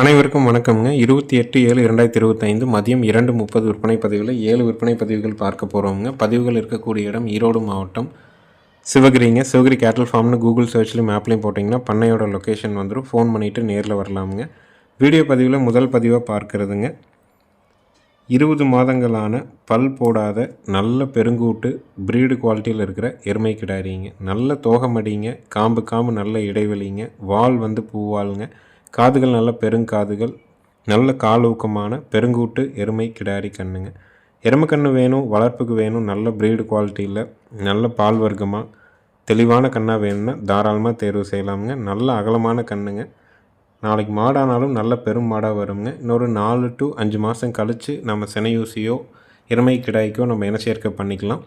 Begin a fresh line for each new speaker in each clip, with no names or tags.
அனைவருக்கும் வணக்கம்ங்க. இருபத்தி எட்டு ஏழு இரண்டாயிரத்தி இருபத்தைந்து மதியம் இரண்டு முப்பது விற்பனை பதிவில் ஏழு விற்பனை பதிவுகள் பார்க்க போகிறோங்க பதிவுகள் இருக்கக்கூடிய இடம் ஈரோடு மாவட்டம். சிவகிரிங்க. சிவகிரி கேட்டல் ஃபார்ம்னு கூகுள் சர்ச்லையும் மேப்லையும் போட்டிங்கன்னா பண்ணையோட லொக்கேஷன் வந்துடும் ஃபோன் பண்ணிவிட்டு நேரில் வரலாமுங்க. வீடியோ பதிவில் முதல் பதிவாக பார்க்கறதுங்க. இருபது மாதங்களான பல் போடாத நல்ல பெருங்கூட்டு ப்ரீடு குவாலிட்டியில் இருக்கிற எருமை கிடாரிங்க. நல்ல தோகமடிங்க காம்பு காம்பு நல்ல இடைவெளிங்க. வால் வந்து பூவாளுங்க காதுகள் நல்ல பெருங்காதுகள் நல்ல காலூக்கமான பெருங்கூட்டு எருமை கிடாரி கண்ணுங்க. எருமை கன்று வேணும் வளர்ப்புக்கு வேணும் நல்ல ப்ரீடு குவாலிட்டியில் நல்ல பால் வர்க்கமாக தெளிவான கண்ணாக வேணும்னா தாராளமாக தேர்வு செய்யலாமுங்க. நல்ல அகலமான கண்ணுங்க. நாளைக்கு மாடானாலும் நல்ல பெரும் மாடாக வருங்க. இன்னொரு நாலு டு அஞ்சு மாதம் கழித்து நம்ம செனையூசியோ எருமை கிடாய்க்கோ நம்ம இன சேர்க்கை பண்ணிக்கலாம்.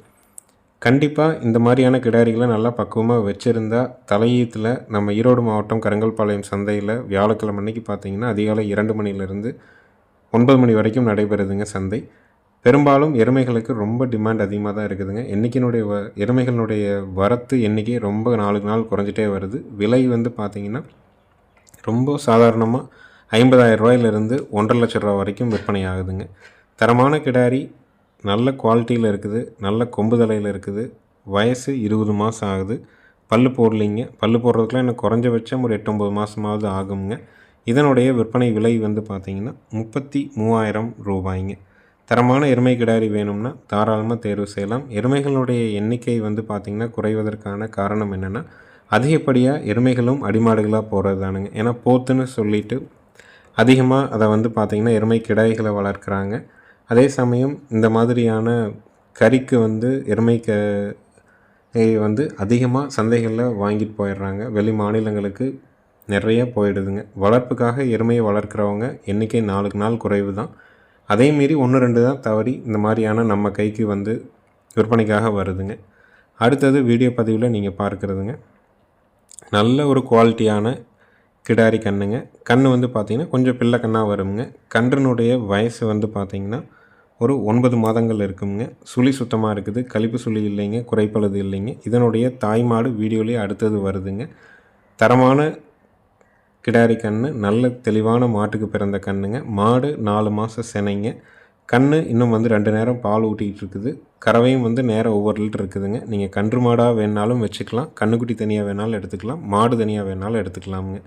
கண்டிப்பாக இந்த மாதிரியான கிடாரிகளை நல்லா பக்குவமாக வச்சுருந்தா தலையீத்தில் நம்ம ஈரோடு மாவட்டம் கருங்கல்பாளையம் சந்தையில் வியாழக்கிழமை அன்னைக்கு பார்த்தீங்கன்னா அதிகாலை இரண்டு மணிலேருந்து ஒன்பது மணி வரைக்கும் நடைபெறுதுங்க சந்தை. பெரும்பாலும் எருமைகளுக்கு ரொம்ப டிமாண்ட் அதிகமாக தான் இருக்குதுங்க. என்றைக்கினுடைய வ எருமைகளினுடைய வரத்து எண்ணிக்கை ரொம்ப நாளுக்கு நாள் குறைஞ்சிட்டே வருது. விலை வந்து பார்த்திங்கன்னா ரொம்ப சாதாரணமாக ஐம்பதாயிரம் ரூபாயிலிருந்து ஒன்றரை லட்ச ரூபா வரைக்கும் விற்பனை ஆகுதுங்க. தரமான கிடாரி நல்ல குவாலிட்டியில் இருக்குது நல்ல கொம்பு தலையில் இருக்குது. வயசு இருபது மாதம் ஆகுது. பல் போடலிங்க. பல் போடுறதுக்குலாம் எனக்கு குறைஞ்சபட்சம் ஒரு எட்டொம்பது மாதமாவது ஆகுங்க இதனுடைய விற்பனை விலை வந்து பார்த்திங்கன்னா முப்பத்தி மூவாயிரம் ரூபாய்ங்க. தரமான எருமை கிடாரி வேணும்னா தாராளமாக தேர்வு செய்யலாம். எருமைகளுடைய எண்ணிக்கை வந்து பார்த்திங்கன்னா குறைவதற்கான காரணம் என்னென்னா அதிகப்படியாக எருமைகளும் அடிமாடுகளாக போகிறது தானுங்க ஏன்னா போத்துன்னு சொல்லிட்டு அதிகமாக அதை வந்து பார்த்திங்கன்னா எருமை கிடாய்களை வளர்க்குறாங்க. அதே சமயம் இந்த மாதிரியான கறிக்கு வந்து எருமை க வந்து அதிகமாக சந்தைகளில் வாங்கிட்டு போயிடுறாங்க. வெளி மாநிலங்களுக்கு நிறைய போயிடுதுங்க. வளர்ப்புக்காக எருமையை வளர்க்குறவங்க எண்ணிக்கை நாளுக்கு நாள் குறைவு தான் அதே மீறி ஒன்று ரெண்டு தான் தவறி இந்த மாதிரியான நம்ம கைக்கு வந்து விற்பனைக்காக வருதுங்க. அடுத்தது வீடியோ பதிவில் நீங்கள் பார்க்குறதுங்க. நல்ல ஒரு குவாலிட்டியான கிடாரி கண்ணுங்க. கண் வந்து பார்த்திங்கன்னா கொஞ்சம் பிள்ளை கண்ணாக வருங்க. கன்றுனுடைய வயசு வந்து பார்த்திங்கன்னா ஒரு ஒன்பது மாதங்கள் இருக்குங்க. சுழி சுத்தமாக இருக்குது. கழிப்பு சுழி இல்லைங்க. குறைப்பளது இல்லைங்க. இதனுடைய தாய்மாடு வீடியோலேயே அடுத்தது வருதுங்க. தரமான கிடாரி கன்று நல்ல தெளிவான மாட்டுக்கு பிறந்த கண்ணுங்க. மாடு நாலு மாதம் செனைங்க. கன்று இன்னும் வந்து ரெண்டு நேரம் பால் ஊட்டிகிட்டு இருக்குது. கறவையும் வந்து நேரம் ஒவ்வொரு லிட்டர் இருக்குதுங்க. நீங்கள் கன்று மாடாக வேணாலும் வச்சுக்கலாம். கன்றுக்குட்டி தனியாக வேணாலும் எடுத்துக்கலாம். மாடு தனியாக வேணாலும் எடுத்துக்கலாமுங்க.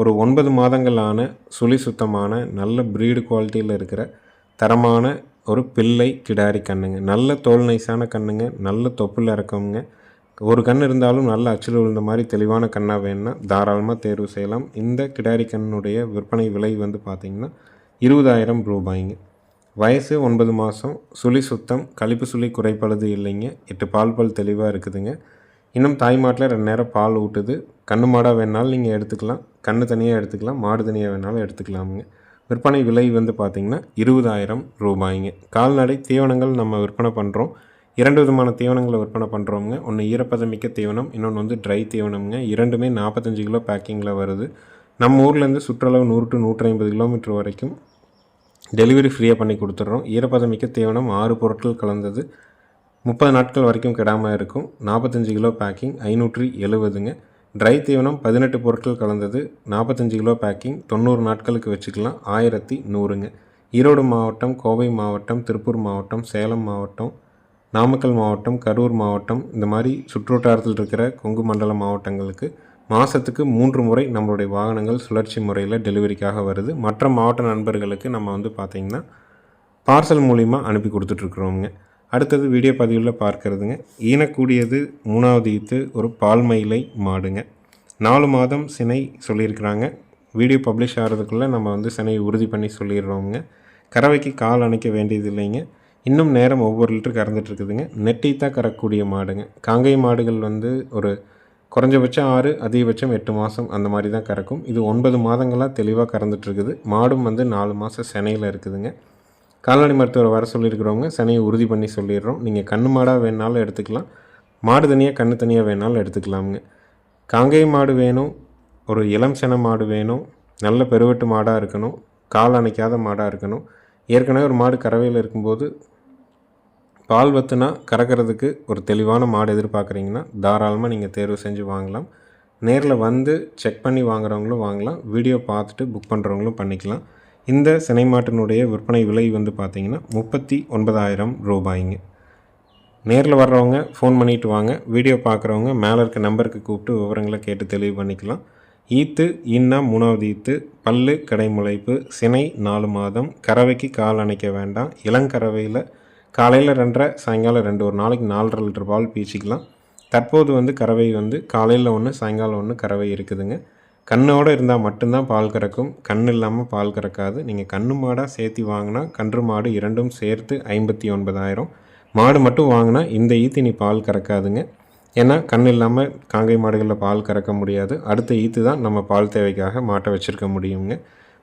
ஒரு ஒன்பது மாதங்களான சுழி சுத்தமான நல்ல ப்ரீடு குவாலிட்டியில் இருக்கிற தரமான ஒரு பிள்ளை கிடாரி கண்ணுங்க. நல்ல தோல் நைஸான கண்ணுங்க நல்ல தொப்புள் இறக்கவுங்க ஒரு கண் இருந்தாலும் நல்ல அச்சில் விழுந்த மாதிரி தெளிவான கண்ணாக வேணும்னா தாராளமாக தேர்வு செய்யலாம். இந்த கிடாரி கண்ணுடைய விற்பனை விலை வந்து பார்த்திங்கன்னா இருபதாயிரம் ரூபாய்ங்க. வயசு ஒன்பது மாதம் சுழி சுத்தம் கழிப்பு சுழி குறைப்பழுது இல்லைங்க. எட்டு பால் பல் தெளிவாக இருக்குதுங்க. இன்னும் தாய்மாட்டில் ரெண்டு நேரம் பால் ஊட்டுது. கண்ணு மாடாக வேணாலும் நீங்கள் எடுத்துக்கலாம். கண்ணு தனியாக எடுத்துக்கலாம். மாடு தனியாக வேணாலும் எடுத்துக்கலாமுங்க. விற்பனை விலை வந்து பார்த்திங்கன்னா இருபதாயிரம் ரூபாய்ங்க. கால்நடை தீவனங்கள் நம்ம விற்பனை பண்ணுறோம் இரண்டு விதமான தீவனங்களை விற்பனை பண்ணுறோங்க ஒன்று ஈரப்பதமிக்க தீவனம் இன்னொன்று வந்து ட்ரை தீவனம்ங்க. இரண்டுமே நாற்பத்தஞ்சு கிலோ பேக்கிங்கில் வருது. நம்ம ஊர்லேருந்து சுற்றளவு நூறு டு நூற்றி ஐம்பது கிலோமீட்டர் வரைக்கும் டெலிவரி ஃப்ரீயாக பண்ணி கொடுத்துட்றோம். ஈரப்பதமிக்க தீவனம் ஆறு பொருட்கள் கலந்தது. முப்பது நாட்கள் வரைக்கும் கெடாமல் இருக்கும். நாற்பத்தஞ்சு கிலோ பேக்கிங் ஐநூற்றி எழுபதுங்க ட்ரை தீவனம் பதினெட்டு பொருட்கள் கலந்தது நாற்பத்தஞ்சு கிலோ பேக்கிங் தொண்ணூறு நாட்களுக்கு வச்சுக்கலாம் ஆயிரத்தி நூறுங்க. ஈரோடு மாவட்டம் கோவை மாவட்டம் திருப்பூர் மாவட்டம் சேலம் மாவட்டம் நாமக்கல் மாவட்டம் கரூர் மாவட்டம் இந்த மாதிரி சுற்றுவட்டாரத்தில் இருக்கிற கொங்கு மண்டல மாவட்டங்களுக்கு மாதத்துக்கு மூன்று முறை நம்மளுடைய வாகனங்கள் சுழற்சி முறையில் டெலிவரிக்காக வருது. மற்ற மாவட்ட நண்பர்களுக்கு நம்ம வந்து பார்த்திங்கன்னா பார்சல் மூலிமா அனுப்பி கொடுத்துட்ருக்குறோங்க அடுத்தது வீடியோ பதிவில் பார்க்கறதுங்க. ஈனக்கூடியது மூணாவது ஈத்து ஒரு பால்மயிலை மாடுங்க. நாலு மாதம் சினை சொல்லியிருக்கிறாங்க. வீடியோ பப்ளிஷ் ஆகிறதுக்குள்ளே நம்ம வந்து சினையை உறுதி பண்ணி சொல்லிடுறோங்க கறவைக்கு கால் அணைக்க வேண்டியது இல்லைங்க இன்னும் நேரம் ஒவ்வொரு லிட்டர் கறந்துட்டுருக்குதுங்க. நெட்டித்தான் கறக்கூடிய மாடுங்க. காங்கை மாடுகள் வந்து ஒரு குறைஞ்சபட்சம் ஆறு அதிகபட்சம் எட்டு மாதம் அந்த மாதிரி தான் கறக்கும். இது ஒன்பது மாதங்களாக தெளிவாக கறந்துட்டுருக்குது. மாடும் வந்து நாலு மாதம் செனையில் இருக்குதுங்க. கால்நடை மருத்துவர் வர சொல்லியிருக்கிறவங்க சனையை உறுதி பண்ணி சொல்லிடுறோம். நீங்கள் கண்ணு மாடாக வேணாலும் எடுத்துக்கலாம். மாடு தனியாக கண்ணு தனியாக வேணாலும் எடுத்துக்கலாமுங்க. காங்கை மாடு வேணும் ஒரு இளம் சென மாடு வேணும் நல்ல பெருவெட்டு மாடாக இருக்கணும் கால் அணைக்காத மாடாக இருக்கணும். ஏற்கனவே ஒரு மாடு கறவையில் இருக்கும்போது பால் வத்துனா கறக்கிறதுக்கு ஒரு தெளிவான மாடு எதிர்பார்க்குறீங்கன்னா தாராளமாக நீங்கள் தேர்வு செஞ்சு வாங்கலாம். நேரில் வந்து செக் பண்ணி வாங்குறவங்களும் வாங்கலாம். வீடியோ பார்த்துட்டு புக் பண்ணுறவங்களும் பண்ணிக்கலாம். இந்த சினை மாட்டினுடைய விற்பனை விலை வந்து பார்த்திங்கன்னா முப்பத்தி ஒன்பதாயிரம் ரூபாய்ங்க. நேரில் வர்றவங்க ஃபோன் பண்ணிவிட்டு வாங்க. வீடியோ பார்க்குறவங்க மேலே இருக்க நம்பருக்கு கூப்பிட்டு விவரங்களை கேட்டு தெளிவு பண்ணிக்கலாம். ஈத்து இன்னா மூணாவது ஈத்து பல்லு கடைமுளைப்பு சினை நாலு மாதம் கறவைக்கு கால் அணைக்க வேண்டாம். இளங்கறவையில் காலையில் ரெண்டரை சாயங்காலம் ரெண்டு ஒரு நாளைக்கு நாலரை லிட்டர் பால் பீச்சிக்கலாம். தற்போது வந்து கறவை வந்து காலையில் ஒன்று சாயங்காலம் ஒன்று கறவை இருக்குதுங்க. கண்ணோடு இருந்தால் மட்டும்தான் பால் கறக்கும். கண் இல்லாமல் பால் கறக்காது. நீங்கள் கண்ணு மாடாக சேர்த்து வாங்கினா கன்று மாடு இரண்டும் சேர்த்து ஐம்பத்தி ஒன்பதாயிரம். மாடு மட்டும் வாங்கினா இந்த ஈத்து நீ பால் கறக்காதுங்க. ஏன்னா கண் இல்லாமல் காங்கை மாடுகளில் பால் கறக்க முடியாது. அடுத்த ஈத்து தான் நம்ம பால் தேவைக்காக மாட்டை வச்சுருக்க முடியுங்க.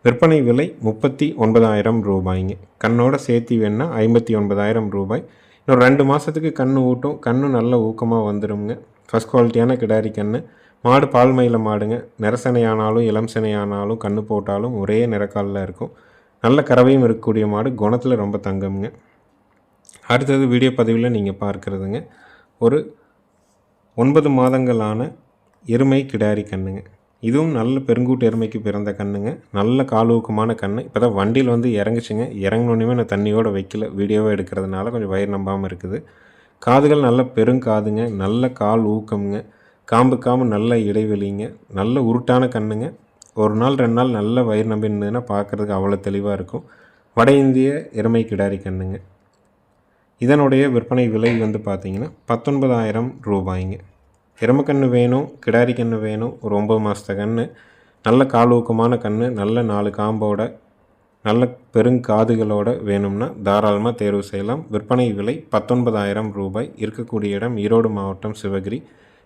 விற்பனை விலை முப்பத்தி ஒன்பதாயிரம் ரூபாய்ங்க. கண்ணோட சேர்த்தி வேணால் ஐம்பத்தி ஒன்பதாயிரம் ரூபாய். இன்னும் ரெண்டு மாதத்துக்கு கண் ஊட்டும். கண்ணு நல்ல ஊக்கமாக வந்துடுங்க ஃபஸ்ட் குவாலிட்டியான கிடாரி கன்று மாடு பால் மயில மாடுங்க. நிறசனையானாலும் இளம் சினை கண்ணு போட்டாலும் ஒரே நிறக்காலில் இருக்கும். நல்ல கறவையும் இருக்கக்கூடிய மாடு. குணத்தில் ரொம்ப தங்கம்ங்க. அடுத்தது வீடியோ பதிவில் நீங்கள் பார்க்குறதுங்க. ஒரு ஒன்பது மாதங்களான எருமை கிடாரி கண்ணுங்க. இதுவும் நல்ல பெருங்கூட்டு எருமைக்கு பிறந்த கண்ணுங்க. நல்ல காலூக்கமான கண்ணு. இப்போ தான் வண்டியில் வந்து இறங்குச்சுங்க. இறங்கினோடனே நான் தண்ணியோடு வைக்கல. வீடியோவாக எடுக்கிறதுனால கொஞ்சம் வயிறு நம்பாமல் இருக்குது. காதுகள் நல்ல பெருங்காதுங்க. நல்ல கால் ஊக்கம்ங்க காம்பு காம்பு நல்ல இடைவெளிங்க நல்ல உருட்டான கண்ணுங்க. ஒரு நாள் ரெண்டு நாள் நல்ல வயிறு நம்பி இருந்ததுன்னா பார்க்குறதுக்கு அவ்வளோ தெளிவாக இருக்கும். வட இந்திய எருமை கிடாரி கண்ணுங்க. இதனுடைய விற்பனை விலை வந்து பார்த்திங்கன்னா பத்தொன்பதாயிரம் ரூபாய்ங்க. எருமக்கன்று வேணும் கிடாரி கன்று வேணும் ஒரு ஒம்பது மாதத்த கன்று நல்ல காலூக்கமான கன்று நல்ல நாலு காம்போட நல்ல பெருங்காதுகளோட வேணும்னா தாராளமாக தேர்வு செய்யலாம். விற்பனை விலை பத்தொன்பதாயிரம் ரூபாய். இருக்கக்கூடிய இடம் ஈரோடு மாவட்டம் சிவகிரி.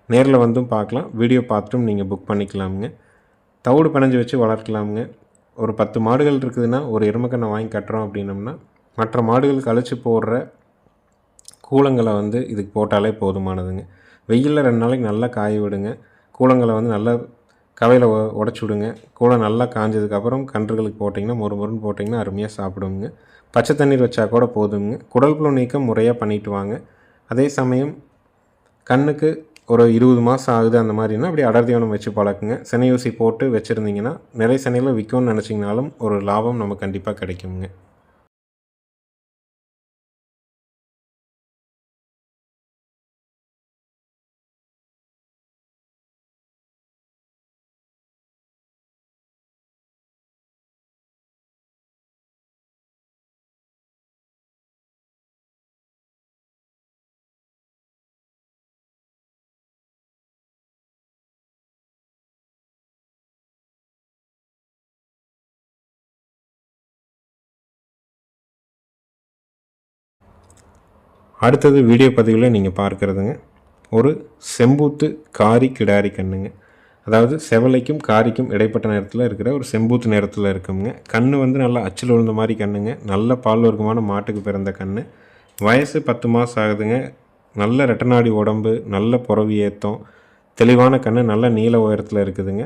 நேரில் வந்தும் பார்க்கலாம். வீடியோ பார்த்துட்டும் நீங்கள் புக் பண்ணிக்கலாமுங்க. தவிடு பிணைஞ்சு வச்சு வளர்க்கலாமுங்க. ஒரு பத்து மாடுகள் இருக்குதுன்னா ஒரு எருமக்கண்ணை வாங்கி கட்டுறோம் அப்படின்னம்னா மற்ற மாடுகள் கழிச்சு போடுற கூலங்களை வந்து இதுக்கு போட்டாலே போதுமானதுங்க. வெயிலில் ரெண்டு நாளைக்கு நல்லா காய விடுங்க. கூலங்களை வந்து நல்லா கவையில் உடச்சி விடுங்க. கூலம் நல்லா காஞ்சதுக்கப்புறம் கன்றுகளுக்கு போட்டிங்கன்னா மொறு மொறுன்னு போட்டிங்கன்னா அருமையாக சாப்பிடுங்க. பச்சை தண்ணீர் வச்சா கூட போதுங்க குடல் புழு நீக்கம் முறையாக பண்ணிட்டு வாங்க. அதே சமயம் கண்ணுக்கு ஒரு இருபது மாதம் ஆகுது அந்த மாதிரினா அப்படி அடர் வச்சு பழக்குங்க. சினை ஊசி போட்டு வச்சுருந்தீங்கன்னா நிறைய சென்னையில் விற்கும்னு நினச்சிங்கனாலும் ஒரு லாபம் நம்ம கண்டிப்பாக கிடைக்குங்க. அடுத்தது வீடியோ பதிவில் நீங்கள் பார்க்குறதுங்க. ஒரு செம்பூத்து காரி கிடாரி கண்ணுங்க. அதாவது செவலைக்கும் காரிக்கும் இடைப்பட்ட நேரத்தில் இருக்கிற ஒரு செம்பூத்து நேரத்தில் இருக்குங்க. கண் வந்து நல்லா அச்சில் விழுந்த மாதிரி கண்ணுங்க. நல்ல பால் வர்க்கமான மாட்டுக்கு பிறந்த கண் வயசு பத்து மாதம் ஆகுதுங்க. நல்ல ரெட்டநாடி உடம்பு நல்ல புறவி ஏத்தம். தெளிவான கண் நல்ல நீல உயரத்தில் இருக்குதுங்க.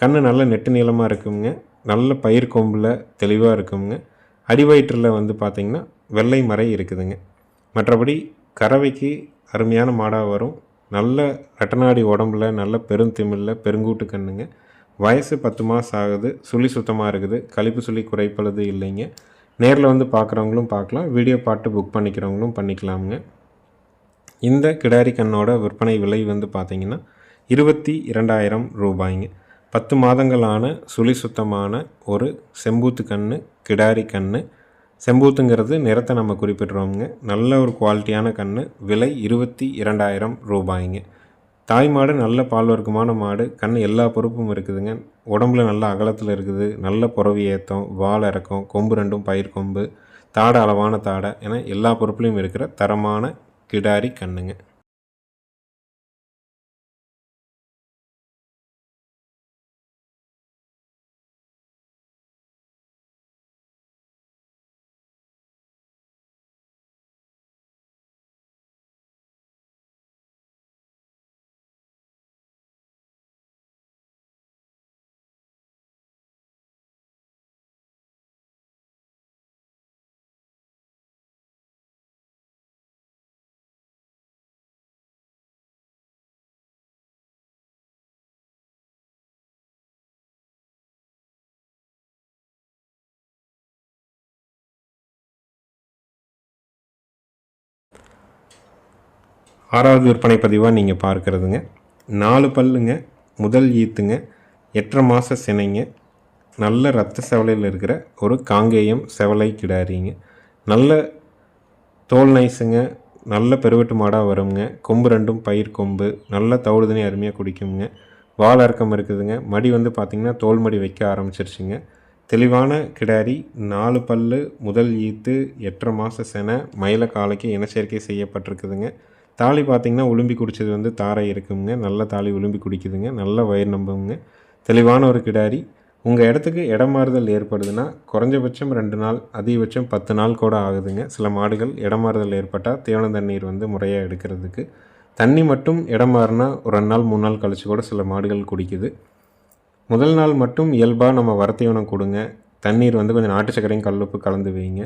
கண் நல்ல நெட்டு நீளமாக இருக்குங்க. நல்ல பயிர் கொம்பில் தெளிவாக இருக்குங்க. அடிவயிற்றில் வந்து பார்த்திங்கன்னா வெள்ளை மறை இருக்குதுங்க. மற்றபடி கறவைக்கு அருமையான மாடாக வரும். நல்ல ரெட்டநாடி உடம்புல நல்ல பெருந்திமிழில் பெருங்கூட்டு கண்ணுங்க. வயசு பத்து மாதம் ஆகுது. சுழி சுத்தமாக இருக்குது. கழிப்பு சுழி குறைப்பழுது இல்லைங்க. நேரில் வந்து பார்க்குறவங்களும் பார்க்கலாம் வீடியோ பாட்டு புக் பண்ணிக்கிறவங்களும் பண்ணிக்கலாமுங்க. இந்த கிடாரி கண்ணோட விற்பனை விலை வந்து பார்த்திங்கன்னா இருபத்தி இரண்டாயிரம் ரூபாய்ங்க. பத்து மாதங்களான சுழி சுத்தமான ஒரு செம்பூத்து கன்று கிடாரி கன்று செம்பூத்துங்கிறது நிறத்தை நம்ம குறிப்பிட்றோங்க நல்ல ஒரு குவாலிட்டியான கண் விலை இருபத்தி இரண்டாயிரம் ரூபாய்ங்க. தாய் மாடு நல்ல பால் வர்க்கமான மாடு. கண் எல்லா பொறுப்பும் இருக்குதுங்க. உடம்புல நல்ல அகலத்தில் இருக்குது. நல்ல புறவி ஏற்றம் வால் இறக்கம் கொம்பு ரெண்டும் பயிர் கொம்பு தாடை அளவான தாடை. என எல்லா பொறுப்புலையும் இருக்கிற தரமான கிடாரி கண்ணுங்க. ஆறாவது விற்பனை பதிவாக நீங்கள் பார்க்குறதுங்க. நாலு பல்லுங்க முதல் ஈத்துங்க எட்டரை மாத சினைங்க நல்ல ரத்த செவலையில் இருக்கிற ஒரு காங்கேயம் செவலை கிடாரிங்க. நல்ல தோல் நைஸுங்க நல்ல பெருவெட்டு மாடாக வருங்க. கொம்பு ரெண்டும் பயிர் கொம்பு நல்ல தவிடு தண்ணி அருமையாக குடிக்குங்க. வால் இறக்கம் இருக்குதுங்க. மடி வந்து பார்த்திங்கன்னா தோல் மடி வைக்க ஆரம்பிச்சிருச்சுங்க. தெளிவான கிடாரி நாலு பல்லு முதல் ஈத்து எட்டரை மாத செனை மயில காலைக்கு இனச்சேர்க்கை செய்யப்பட்டிருக்குதுங்க. தாலி பார்த்திங்கன்னா உளும்பி குடிச்சது வந்து தாரை இருக்குங்க. நல்ல தாலி உளும்பி குடிக்குதுங்க. நல்ல வயிறு நம்புங்க. தெளிவான ஒரு கிடாரி. உங்கள் இடத்துக்கு இடம் மாறுதல் ஏற்படுதுன்னா குறைஞ்சபட்சம் ரெண்டு நாள் அதிகபட்சம் பத்து நாள் கூட ஆகுதுங்க. சில மாடுகள் இடம் மாறுதல் ஏற்பட்டால் தேவன தண்ணீர் வந்து முறையாக எடுக்கிறதுக்கு. தண்ணி மட்டும் இடம் மாறினா ஒரு ரெண்டு நாள் மூணு நாள் கழித்து கூட சில மாடுகள் குடிக்குது. முதல் நாள் மட்டும் இயல்பாக நம்ம வர தீவனம் கொடுங்க. தண்ணீர் வந்து கொஞ்சம் நாட்டு சக்கரையும் கல்லுப்பு கலந்து வைங்க.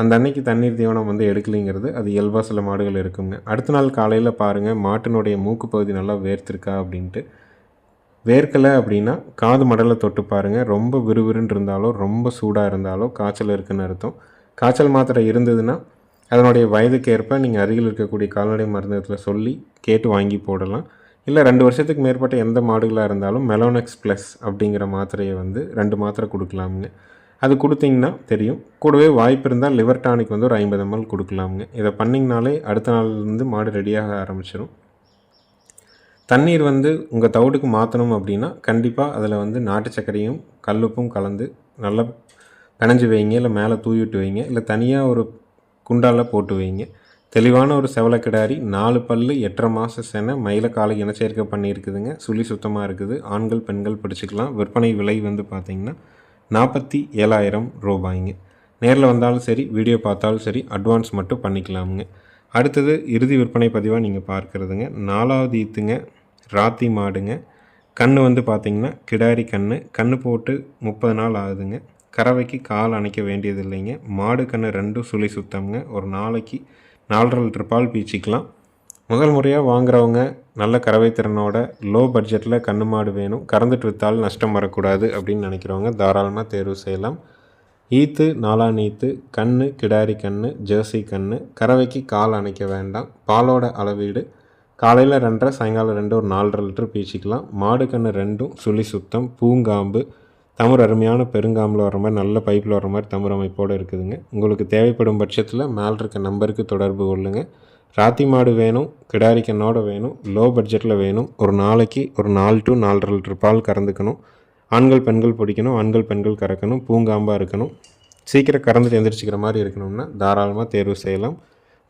அந்த அன்னைக்கு தண்ணீர் தீவனம் வந்து எடுக்கலைங்கிறது அது இயல்பாக சில மாடுகள் இருக்குங்க. அடுத்த நாள் காலையில் பாருங்கள் மாட்டினுடைய மூக்கு பகுதி நல்லா வேர்த்திருக்கா அப்படின்ட்டு. வேர்க்கலை அப்படின்னா காது மடலை தொட்டு பாருங்கள் ரொம்ப விறுவிறுன்னு இருந்தாலோ ரொம்ப சூடாக இருந்தாலோ காய்ச்சல் இருக்குதுன்னு அர்த்தம். காய்ச்சல் மாத்திரை இருந்ததுன்னா அதனுடைய வயதுக்கு ஏற்ப நீங்கள் அருகில் இருக்கக்கூடிய கால்நடை மருந்தகத்தில் சொல்லி கேட்டு வாங்கி போடலாம். இல்லை ரெண்டு வருஷத்துக்கு மேற்பட்ட எந்த மாடுகளாக இருந்தாலும் மெலோனெக்ஸ் ப்ளஸ் அப்படிங்கிற மாத்திரையை வந்து ரெண்டு மாத்திரை கொடுக்கலாமுங்க. அது கொடுத்தீங்கன்னா தெரியும். கூடவே வாய்ப்பு இருந்தால் லிவர் டானிக் வந்து ஒரு ஐம்பது எம்எல் கொடுக்கலாமுங்க. இதை பண்ணிங்கனாலே அடுத்த நாள்லேருந்து மாடு ரெடியாக ஆரம்பிச்சிடும் தண்ணீர் வந்து உங்கள் தவிடுக்கு மாற்றணும் அப்படின்னா கண்டிப்பாக அதில் வந்து நாட்டு சர்க்கரையும் கல்லுப்பும் கலந்து நல்லா பிணைஞ்சு வைங்க. இல்லை மேலே தூவிட்டு வைங்க. இல்லை தனியாக ஒரு குண்டால் போட்டு வைங்க. தெளிவான ஒரு செவலக்கிடாரி நாலு பல்லு எட்டரை மாத சென மயில காலை இனச்சேர்க்கை பண்ணியிருக்குதுங்க. சுழி சுத்தமாக இருக்குது. ஆண்கள் பெண்கள் பிடிச்சிக்கலாம். விற்பனை விலை வந்து பார்த்திங்கன்னா நாற்பத்தி ஏழாயிரம் ரூபாய்ங்க. நேரில் வந்தாலும் சரி வீடியோ பார்த்தாலும் சரி அட்வான்ஸ் மட்டும் பண்ணிக்கலாமுங்க. அடுத்தது இறுதி விற்பனை பதிவாக நீங்கள் பார்க்குறதுங்க. நாலாவது ஈத்துங்க ராத்தி மாடுங்க. கண் வந்து பார்த்திங்கன்னா கிடாரி கண் கண் போட்டு முப்பது நாள் ஆகுதுங்க. கறவைக்கு கால் அணைக்க வேண்டியது இல்லைங்க மாடு கன்று ரெண்டும் சுழி சுத்தம்ங்க. ஒரு நாளைக்கு நாலரை லிட்டர் பால் பீச்சிக்கலாம். முதல் முறையாக வாங்குறவங்க நல்ல கறவை திறனோட லோ பட்ஜெட்டில் கண்ணு மாடு வேணும். கறந்துட்டு விற்றாலும் நஷ்டம் வரக்கூடாது அப்படின்னு நினைக்கிறவங்க தாராளமாக தேர்வு செய்யலாம். ஈத்து நாலான் ஈத்து கண்ணு கிடாரி கண்ணு ஜெர்சி கண்ணு கறவைக்கு கால் அணைக்க வேண்டாம். பாலோட அளவீடு காலையில் ரெண்டரை சாயங்காலம் ரெண்டு ஒரு நாலரை லிட்டர் பீச்சிக்கலாம். மாடு கன்று ரெண்டும் சுழி சுத்தம் பூங்காம்பு தமிழ் அருமையான பெருங்காம்பில் வர மாதிரி நல்ல பைப்பில் வர மாதிரி தமிழ் அமைப்போடு இருக்குதுங்க. உங்களுக்கு தேவைப்படும் பட்சத்தில் மேல் இருக்க நம்பருக்கு தொடர்பு கொள்ளுங்கள் ராத்தி மாடு வேணும் கிடாரி கண்ணோட வேணும் லோ பட்ஜெட்டில் வேணும். ஒரு நாளைக்கு ஒரு நாலு டு நாலரை லிட்டர் பால் கறந்துக்கணும். ஆண்கள் பெண்கள் பிடிக்கணும் ஆண்கள் பெண்கள் கறக்கணும் பூங்காம்பாக இருக்கணும். சீக்கிரம் கறந்துட்டு எந்திரிச்சிக்கிற மாதிரி இருக்கணும்னா தாராளமாக தேர்வு செய்யலாம்.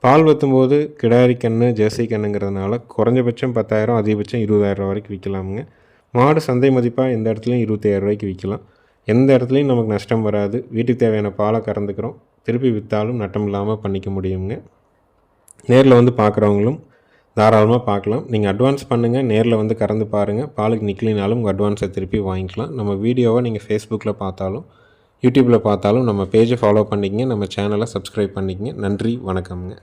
பால் வற்றும்போது கிடாரி கன்று ஜெர்சி கண்ணுங்கிறதுனால குறைஞ்சபட்சம் பத்தாயிரம் அதிகபட்சம் இருபதாயிரம் வரைக்கும் விற்கலாமுங்க. மாடு சந்தை மதிப்பாக எந்த இடத்துலையும் இருபத்தாயிரம் ரூபாய்க்கு விற்கலாம். எந்த இடத்துலையும் நமக்கு நஷ்டம் வராது. வீட்டுக்கு தேவையான பாலை கறந்துக்கிறோம். திருப்பி விற்றாலும் நட்டம் இல்லாமல் பண்ணிக்க முடியுங்க. நேரில் வந்து பார்க்குறவங்களும் தாராளமாக பார்க்கலாம் நீங்கள் அட்வான்ஸ் பண்ணுங்கள் நேரில் வந்து கறந்து பாருங்கள் பாலுக்கு நிற்கலினாலும் உங்கள் அட்வான்ஸை திருப்பி வாங்கிக்கலாம். நம்ம வீடியோவை நீங்கள் ஃபேஸ்புக்கில் பார்த்தாலும் யூடியூப்பில் பார்த்தாலும் நம்ம பேஜை ஃபாலோ பண்ணிக்கங்க. நம்ம சேனலை சப்ஸ்கிரைப் பண்ணிக்கங்க. நன்றி வணக்கம்ங்க.